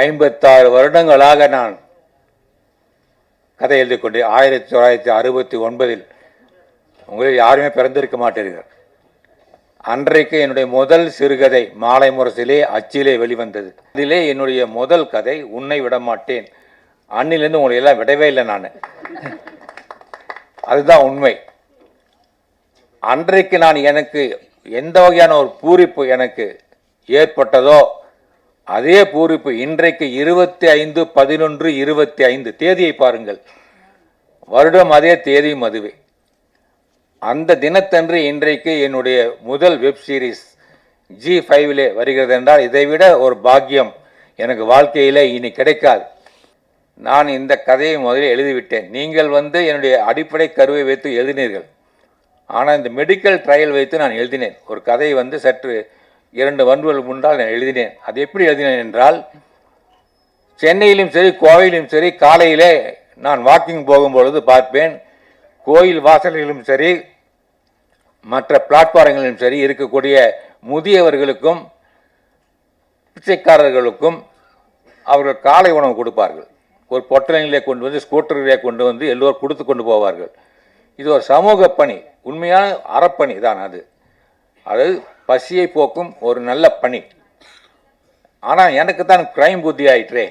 ஐம்பத்தாறு வருடங்களாக நான் கதை எழுதி கொண்டு ஆயிரத்தி தொள்ளாயிரத்தி அறுபத்தி ஒன்பதில் உங்களில் யாருமே பிறந்திருக்க மாட்டீர்கள். அன்றைக்கு என்னுடைய முதல் சிறுகதை மாலை முரசிலே அச்சிலே வெளிவந்தது. இதிலே என்னுடைய முதல் கதை உன்னை விட மாட்டேன் அன்னிலிருந்து உங்களை எல்லாம் விடவே இல்லை நான். அதுதான் உண்மை. அன்றைக்கு நான் எனக்கு எந்த வகையான ஒரு பூரிப்பு எனக்கு ஏற்பட்டதோ அதே பூரிப்பு இன்றைக்கு இருபத்தி ஐந்து பதினொன்று இருபத்தி ஐந்து. தேதியை பாருங்கள். வருடம் அதே தேதியும் அதுவே அந்த தினத்தன்று இன்றைக்கு என்னுடைய முதல் வெப் சீரிஸ் ஜி ஃபைவ்லே வருகிறது என்றால் இதைவிட ஒரு பாக்கியம் எனக்கு வாழ்க்கையில் இனி கிடைக்காது. நான் இந்த கதையை முதலில் எழுதிவிட்டேன். நீங்கள் வந்து என்னுடைய அடிப்படை கருவை வைத்து எழுதினீர்கள். ஆனால் இந்த மெடிக்கல் ட்ரையல் வைத்து நான் எழுதினேன். ஒரு கதை வந்து சற்று இரண்டு வன்புகள் முன்னால் நான் எழுதினேன். அது எப்படி எழுதினேன் என்றால் சென்னையிலும் சரி கோவையிலும் சரி காலையிலே நான் வாக்கிங் போகும்பொழுது பார்ப்பேன். கோயில் வாசல்களிலும் சரி மற்ற பிளாட்ஃபாரங்களிலும் சரி இருக்கக்கூடிய முதியவர்களுக்கும் பிச்சைக்காரர்களுக்கும் அவர்கள் காலை உணவு கொடுப்பார்கள். ஒரு பொட்டலிலே கொண்டு வந்து ஸ்கூட்டரிலே கொண்டு வந்து எல்லோரும் கொடுத்து கொண்டு போவார்கள். இது ஒரு சமூக பணி. உண்மையான அறப்பணி தான் அது. அதாவது பசியை போக்கும் ஒரு நல்ல பணி. ஆனால் எனக்கு தான் கிரைம் புத்தி ஆயிற்றே.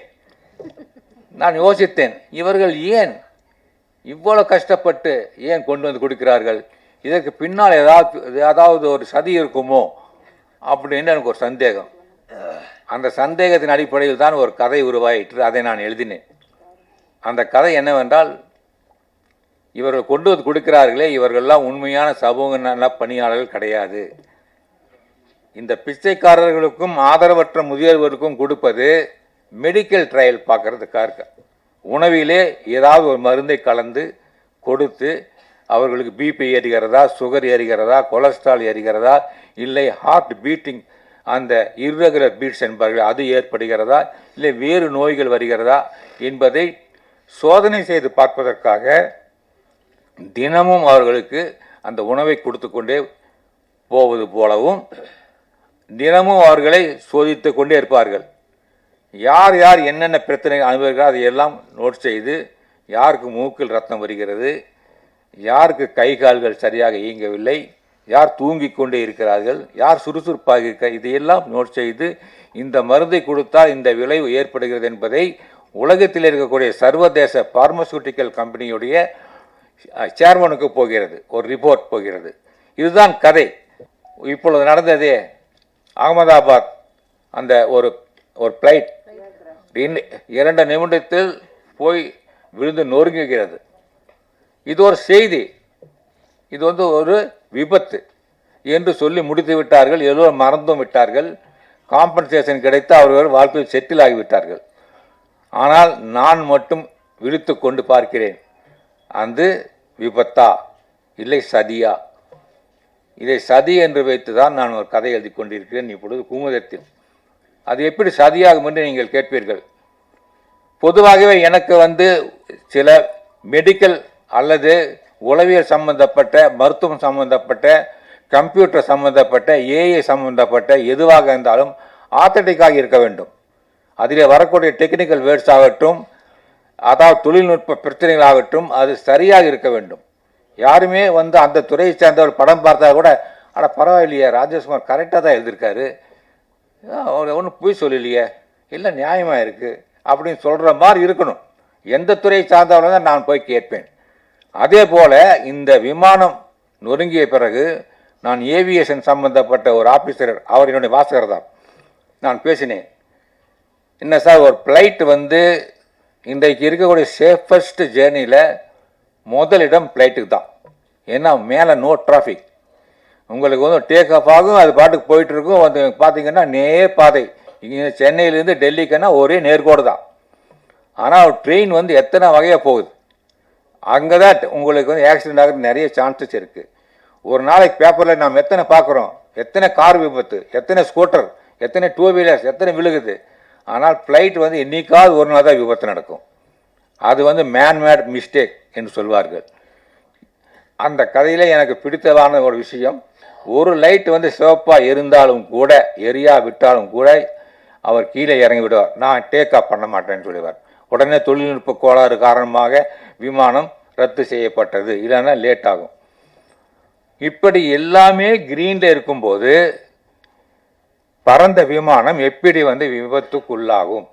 நான் யோசித்தேன் இவர்கள் ஏன் இவ்வளோ கஷ்டப்பட்டு ஏன் கொண்டு வந்து கொடுக்கிறார்கள்? இதற்கு பின்னால் ஏதாவது ஏதாவது ஒரு சதி இருக்குமோ? அப்படின்னு எனக்கு ஒரு சந்தேகம். அந்த சந்தேகத்தின் அடிப்படையில் தான் ஒரு கதை உருவாயிற்று அதை நான் எழுதினேன். அந்த கதை என்னவென்றால் இவர்கள் கொண்டு வந்து கொடுக்கிறார்களே இவர்கள்லாம் உண்மையான சமூக நல பணியாளர்கள் கிடையாது. இந்த பிச்சைக்காரர்களுக்கும் ஆதரவற்ற முதியோர்களுக்கும் கொடுப்பது மெடிக்கல் ட்ரையல் பார்க்கறதுக்காக உணவிலே ஏதாவது ஒரு மருந்தை கலந்து கொடுத்து அவர்களுக்கு பிபி ஏறுகிறதா சுகர் ஏறுகிறதா கொலஸ்ட்ரால் ஏறுகிறதா இல்லை ஹார்ட் பீட்டிங் அந்த இர்ரெகுலர் பீட்ஸ் என்பார்கள் அது ஏற்படுகிறதா இல்லை வேறு நோய்கள் வருகிறதா என்பதை சோதனை செய்து பார்ப்பதற்காக தினமும் அவர்களுக்கு அந்த உணவை கொடுத்து கொண்டே போவது போலவும் தினமும் அவர்களை சோதித்து கொண்டே இருப்பார்கள். யார் யார் என்னென்ன பிரச்சனை அனுபவிக்கிறார் அதையெல்லாம் நோட் செய்து யாருக்கு மூக்கில் ரத்தம் வருகிறது யாருக்கு கை கால்கள் சரியாக இயங்கவில்லை யார் தூங்கிக் கொண்டே இருக்கிறார்கள் யார் சுறுசுறுப்பாக இருக்க இதையெல்லாம் நோட் செய்து இந்த மருந்தை கொடுத்தால் இந்த விளைவு ஏற்படுகிறது என்பதை உலகத்தில் இருக்கக்கூடிய சர்வதேச பார்மசூட்டிக்கல் கம்பெனியுடைய சேர்மனுக்கு போகிறது ஒரு ரிப்போர்ட் போகிறது. இதுதான் கதை. இப்பொழுது நடந்ததே அகமதாபாத் அந்த ஒரு ஒரு பிளைட் இரண்டு நிமிடத்தில் போய் விழுந்து நொறுங்குகிறது. இது ஒரு செய்தி. இது வந்து ஒரு விபத்து என்று சொல்லி முடித்து விட்டார்கள். எல்லோரும் மறந்தும் விட்டார்கள். காம்பன்சேஷன் கிடைத்து அவர்கள் வாழ்க்கையில் செட்டில் ஆகிவிட்டார்கள். ஆனால் நான் மட்டும் விழித்து கொண்டு பார்க்கிறேன். அது விபத்தா? இல்லை சதியா? இதை சதி என்று வைத்து தான் நான் ஒரு கதை எழுதி கொண்டிருக்கிறேன் இப்பொழுது குமுதத்தில். அது எப்படி சதியாகும் என்று நீங்கள் கேட்பீர்கள். பொதுவாகவே எனக்கு வந்து சில மெடிக்கல் அல்லது உளவியல் சம்பந்தப்பட்ட மருத்துவம் சம்பந்தப்பட்ட கம்ப்யூட்டர் சம்பந்தப்பட்ட ஏஐ சம்பந்தப்பட்ட எதுவாக இருந்தாலும் ஆத்தட்டிக்காக இருக்க வேண்டும். அதிலே வரக்கூடிய டெக்னிக்கல் வேர்ட்ஸ் ஆகட்டும் அதாவது தொழில்நுட்ப பிரச்சனைகளாகட்டும் அது சரியாக இருக்க வேண்டும். யாருமே வந்து அந்த துறையை சேர்ந்தவர் படம் பார்த்தா கூட ஆனால் பரவாயில்லையே ராஜேஷ்குமார் கரெக்டாக தான் எழுதியிருக்காரு. அவர் ஒன்றும் பொய் சொல்லலையே. இல்லை நியாயமாக இருக்குது அப்படின்னு சொல்கிற மாதிரி இருக்கணும். எந்த துறையை சார்ந்தவர்கள் தான் நான் போய் கேட்பேன். அதே போல் இந்த விமானம் நொறுங்கிய பிறகு நான் ஏவியேஷன் சம்பந்தப்பட்ட ஒரு ஆஃபீஸர் அவர் என்னுடைய வாசகர் தான். நான் பேசினேன். என்ன சார் ஒரு ஃப்ளைட் வந்து இன்றைக்கு இருக்கக்கூடிய சேஃபஸ்ட் ஜேர்னியில் முதலிடம் ஃப்ளைட்டுக்கு தான். ஏன்னா மேலே நோ டிராஃபிக் உங்களுக்கு வந்து டேக் ஆஃப் ஆகும் அது பாட்டுக்கு போயிட்டுருக்கும் வந்து பார்த்தீங்கன்னா நேர் பாதை. இங்கே சென்னையிலேருந்து டெல்லிக்குன்னா ஒரே நேர்கோடு தான். ஆனால் ட்ரெயின் வந்து எத்தனை வகையாக போகுது? அங்கே தான் உங்களுக்கு வந்து ஆக்சிடென்ட் ஆகிறது நிறைய சான்சஸ் இருக்குது ஒரு நாளைக்கு பேப்பரில் நாம் எத்தனை பார்க்குறோம் எத்தனை கார் விபத்து? எத்தனை ஸ்கூட்டர் எத்தனை டூ வீலர்ஸ் எத்தனை விழுகுது? ஆனால் ஃப்ளைட் வந்து என்றைக்காவது ஒரு நாள் தான் விபத்து நடக்கும். அது வந்து மேன்மேட் மிஸ்டேக் என்று சொல்வார்கள். அந்த கதையில் எனக்கு பிடித்தமான ஒரு விஷயம் ஒரு லைட் வந்து சிவப்பாக இருந்தாலும் கூட எரியா விட்டாலும் கூட அவர் கீழே இறங்கி விடுவார். நான் டேக் ஆஃப் பண்ண மாட்டேன்னு சொல்லுவார். உடனே தொழில்நுட்ப கோளாறு காரணமாக விமானம் ரத்து செய்யப்பட்டது. இல்லைன்னா லேட் ஆகும். இப்படி எல்லாமே கிரீனில் இருக்கும்போது பறந்த விமானம் எப்படி வந்து விபத்துக்குள்ளாகும்?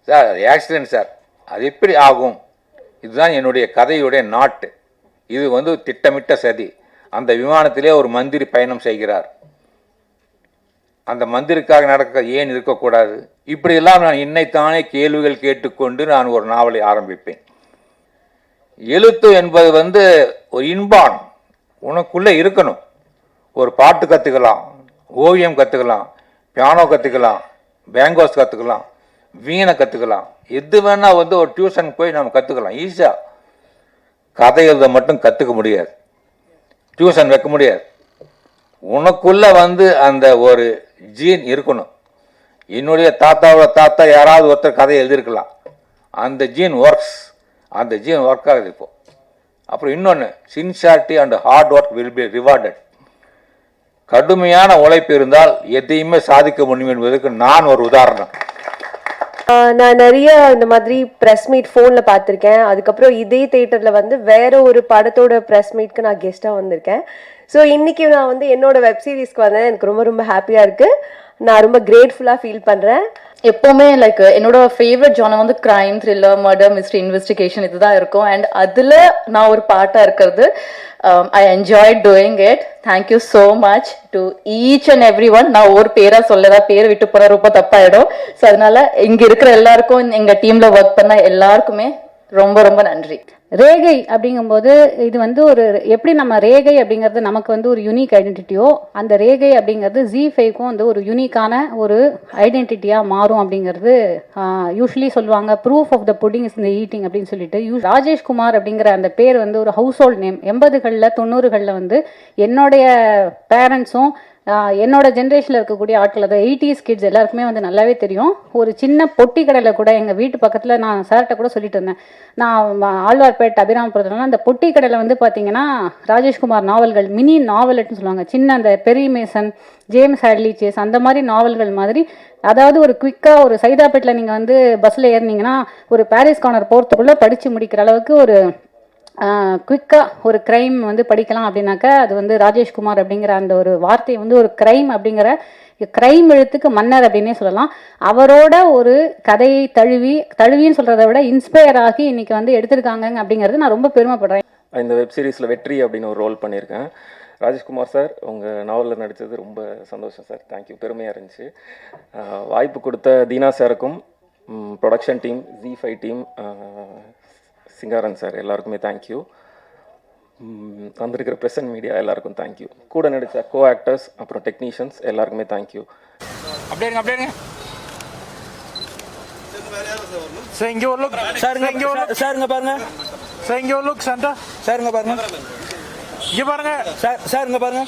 சார் அது ஆக்சிடென்ட் சார். அது எப்படி ஆகும்? இதுதான் என்னுடைய கதையுடைய நாட்டு. இது வந்து திட்டமிட்ட சதி. அந்த விமானத்திலே ஒரு மந்திரி பயணம் செய்கிறார். அந்த மந்திரிக்காக நடக்க ஏன் இருக்கக்கூடாது? இப்படியெல்லாம் நான் இன்னைத்தானே கேள்விகள் கேட்டுக்கொண்டு நான் ஒரு நாவலை ஆரம்பிப்பேன். எழுத்து என்பது வந்து ஒரு இன்பான் உனக்குள்ளே இருக்கணும். ஒரு பாட்டு கற்றுக்கலாம் ஓவியம் கற்றுக்கலாம் பியானோ கற்றுக்கலாம் பேங்கோஸ் கற்றுக்கலாம் வீணை கற்றுக்கலாம் எது வேணால் வந்து ஒரு டியூஷன் போய் நம்ம கற்றுக்கலாம் ஈஸியாக கதை எழுத மட்டும் கற்றுக்க முடியாது. டியூஷன் வைக்க முடியாது. உனக்குள்ளே வந்து அந்த ஒரு ஜீன் இருக்கணும். என்னுடைய தாத்தாவோட தாத்தா யாராவது ஒருத்தர் கதை எழுதியிருக்கலாம். அந்த ஜீன் ஒர்க்ஸ் அந்த ஜீன் ஒர்க் ஆகுது இப்போ. அப்புறம் இன்னொன்று sincerity and hard work will be rewarded கடுமையான உழைப்பு இருந்தால் எதையுமே சாதிக்க முடியும் என்பதற்கு நான் ஒரு உதாரணம். நான் நிறைய இந்த மாதிரி ப்ரெஸ் மீட் ஃபோனில் பார்த்துருக்கேன். அதுக்கப்புறம் இதே தேட்டரில் வந்து வேற ஒரு படத்தோட ப்ரெஸ் மீட்க்கு நான் கெஸ்ட்டாக வந்திருக்கேன். ஸோ இன்னைக்கு நான் வந்து என்னோட வெப் சீரிஸ்க்கு வந்தேன். எனக்கு ரொம்ப ரொம்ப ஹாப்பியாக இருக்கு. நான் ரொம்ப கிரேட்ஃபுல்லாக ஃபீல் பண்ணுறேன் எப்பவுமே லைக் என்னோட ஃபேவரட் ஜானர் வந்து crime thriller murder mystery investigation இதுதான் இருக்கும். அண்ட் அதுல நான் ஒரு பார்ட்டா இருக்கிறது. Um, I enjoy doing it thank you so much to each and every one நான் ஒரு பேராக சொல்லதா பேர் விட்டு போகிற ரொம்ப தப்பாயிடும். ஸோ அதனால இங்கே இருக்கிற எல்லாருக்கும் எங்கள் டீமில் ஒர்க் பண்ண எல்லாருக்குமே ரொம்ப ரொம்ப நன்றி. ரேகை அப்படிங்கும்போது இது வந்து ஒரு எப்படி நம்ம ரேகை அப்படிங்கிறது நமக்கு வந்து ஒரு யூனிக் ஐடென்டிட்டியோ அந்த ரேகை அப்படிங்கிறது ஜி ஃபைவ்க்கும் வந்து ஒரு யூனிக்கான ஒரு ஐடென்டிட்டியாக மாறும் அப்படிங்கிறது யூஸ்வலி சொல்லுவாங்க. Proof of the pudding is in the eating அப்படின்னு சொல்லிட்டு யூ ராஜேஷ்குமார் அப்படிங்கிற அந்த பேர் வந்து ஒரு ஹவுஸ் ஹோல்ட் நேம் எண்பதுகளில் தொண்ணூறுகளில் வந்து என்னுடைய பேரண்ட்ஸும் என்னோட ஜென்ரேஷனில் இருக்கக்கூடிய ஆட்கள் அதாவது எயிட்டிஸ் கிட்ஸ் எல்லாருக்குமே வந்து நல்லாவே தெரியும். ஒரு சின்ன பொட்டி கடையில் கூட எங்கள் வீட்டு பக்கத்தில் நான் சார்கிட்ட கூட சொல்லிட்டு இருந்தேன். நான் ஆழ்வார்பேட் அபிராமபுரத்துலலாம் அந்த பொட்டி கடையில் வந்து பார்த்தீங்கன்னா ராஜேஷ்குமார் நாவல்கள் மினி நாவலட்னு சொல்லுவாங்க. சின்ன அந்த Perry Mason James Hadley Chase அந்த மாதிரி நாவல்கள் மாதிரி. அதாவது ஒரு குயிக்காக ஒரு சைதாப்பேட்டில் நீங்கள் வந்து பஸ்ஸில் ஏறினீங்கன்னா ஒரு பாரிஸ் கார்னர் போகிறதுக்குள்ளே படித்து முடிக்கிற அளவுக்கு ஒரு குயிக்காக ஒரு க்ரைம் வந்து படிக்கலாம் அப்படின்னாக்கா அது வந்து ராஜேஷ்குமார் அப்படிங்கிற அந்த ஒரு வார்த்தை வந்து ஒரு க்ரைம் அப்படிங்கிற க்ரைம் எழுத்துக்கு மன்னர் அப்படின்னே சொல்லலாம். அவரோட ஒரு கதையை தழுவி தழுவின்னு சொல்கிறத விட இன்ஸ்பயர் ஆகி இன்னைக்கு வந்து எடுத்திருக்காங்க அப்படிங்கிறது நான் ரொம்ப பெருமைப்படுறேன். இந்த வெப் சீரிஸில் வெற்றி அப்படின்னு ஒரு ரோல் பண்ணியிருக்கேன். ராஜேஷ்குமார் சார் உங்கள் நாவலில் நடித்தது ரொம்ப சந்தோஷம் சார் தேங்க்யூ பெருமையாக இருந்துச்சு. வாய்ப்பு கொடுத்த தீனா சாருக்கும் production team Zee five team Singaran sir எல்லாருக்குமே தேங்க்யூ வந்திருக்கிற ப்ரெசன்ட் மீடியா எல்லாருக்கும் தேங்க்யூ கூட நடித்த கோ ஆக்டர்ஸ் அப்புறம் டெக்னீஷியன்ஸ் எல்லாருக்குமே தேங்க்யூ அப்படியே இருங்க, அப்படியே. சார் இங்க ஒரு லுக் சாருங்க இங்க ஒரு சார், சாருங்க பாருங்க. சார் இங்க ஒரு லுக் சாண்டா சாருங்க பாருங்க. இங்க பாருங்க. சார் சாருங்க பாருங்க.